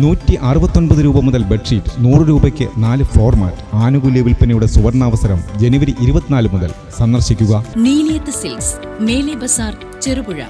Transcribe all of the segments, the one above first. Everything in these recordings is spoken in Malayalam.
നൂറ്റി അറുപത്തൊൻപത് രൂപ മുതൽ ബെഡ്ഷീറ്റ് നൂറ് രൂപയ്ക്ക് നാല് ഫ്ലോർ മാറ്റ് ആനുകൂല്യ വിൽപ്പനയുടെ സുവർണാവസരം ജനുവരി ഇരുപത്തിനാല് മുതൽ സന്ദർശിക്കുക. നീലിയത്ത് സിൽക്സ് മേലെ ബസാർ ചെറുപുഴ.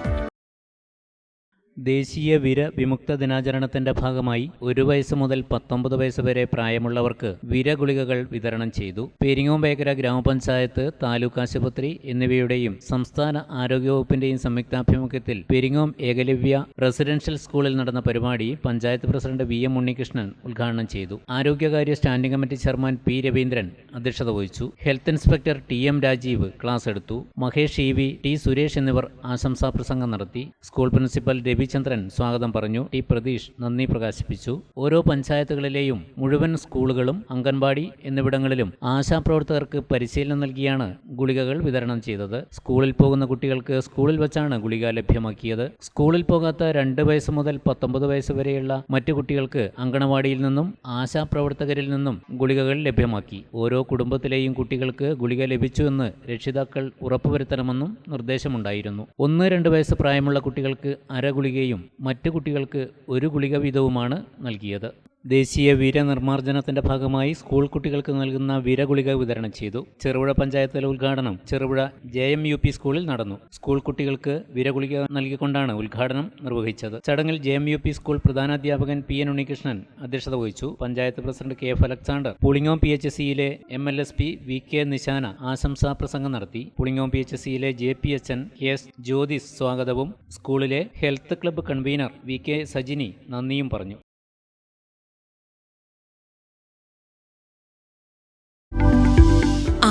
ദേശീയ വിര വിമുക്ത ദിനാചരണത്തിന്റെ ഭാഗമായി ഒരു വയസ്സ് മുതൽ പത്തൊമ്പത് വയസ്സ് വരെ പ്രായമുള്ളവർക്ക് വിര ഗുളികകൾ വിതരണം ചെയ്തു. പെരിങ്ങോമ്പേക്കര ഗ്രാമപഞ്ചായത്ത് താലൂക്ക് ആശുപത്രി എന്നിവയുടെയും സംസ്ഥാന ആരോഗ്യവകുപ്പിന്റെയും സംയുക്താഭിമുഖ്യത്തിൽ പെരിങ്ങോം ഏകലവ്യ റെസിഡൻഷ്യൽ സ്കൂളിൽ നടന്ന പരിപാടി panchayat president V M Unnikrishnan ഉദ്ഘാടനം ചെയ്തു. ആരോഗ്യകാര്യ standing committee chairman P Raveendran അധ്യക്ഷത വഹിച്ചു. Health inspector T M Rajeev class എടുത്തു. Mahesh E V T Suresh എന്നിവർ ആശംസാ പ്രസംഗം നടത്തി. സ്കൂൾ പ്രിൻസിപ്പൽ രവിചന്ദ്രൻ സ്വാഗതം പറഞ്ഞു. ടി പ്രതീഷ് നന്ദി പ്രകാശിപ്പിച്ചു. ഓരോ പഞ്ചായത്തുകളിലെയും മുഴുവൻ സ്കൂളുകളും അംഗൻവാടി എന്നിവിടങ്ങളിലും ആശാപ്രവർത്തകർക്ക് പരിശീലനം നൽകിയാണ് ഗുളികകൾ വിതരണം ചെയ്തത്. സ്കൂളിൽ പോകുന്ന കുട്ടികൾക്ക് സ്കൂളിൽ വെച്ചാണ് ഗുളിക ലഭ്യമാക്കിയത്. സ്കൂളിൽ പോകാത്ത രണ്ട് വയസ്സ് മുതൽ പത്തൊമ്പത് വയസ്സ് വരെയുള്ള മറ്റു കുട്ടികൾക്ക് അങ്കണവാടിയിൽ നിന്നും ആശാപ്രവർത്തകരിൽ നിന്നും ഗുളികകൾ ലഭ്യമാക്കി. ഓരോ കുടുംബത്തിലെയും കുട്ടികൾക്ക് ഗുളിക ലഭിച്ചുവെന്ന് രക്ഷിതാക്കൾ ഉറപ്പുവരുത്തണമെന്നും നിർദ്ദേശമുണ്ടായിരുന്നു. ഒന്ന് രണ്ട് വയസ്സ് പ്രായമുള്ള കുട്ടികൾക്ക് അര ഗുളികയും മറ്റു കുട്ടികൾക്ക് ഒരു ഗുളിക വീതവുമാണ് നൽകിയത് ദേശീയ വീര വീരനിർമ്മാർജനത്തിന്റെ ഭാഗമായി സ്കൂൾ കുട്ടികൾക്ക് നൽകുന്ന വീരഗുളിക വിതരണം ചെയ്തു. ചെറുപുഴ പഞ്ചായത്തിലെ ഉദ്ഘാടനം Cherupuzha J M U P school നടന്നു. സ്കൂൾ കുട്ടികൾക്ക് വീരഗുളിക നൽകിക്കൊണ്ടാണ് ഉദ്ഘാടനം നിർവഹിച്ചത്. ചടങ്ങിൽ J M U P school പ്രധാനാധ്യാപകൻ P N Unnikrishnan അധ്യക്ഷത വഹിച്ചു. Panchayat president K F Alexander Pulingome P H സിയിലെ M L S P V K Nishana ആശംസാ പ്രസംഗം നടത്തി. പുളിങ്ങോം പി എച്ച് സിയിലെ J P H N K S Jyothis സ്വാഗതവും സ്കൂളിലെ health club convener V K Sajini നന്ദിയും പറഞ്ഞു.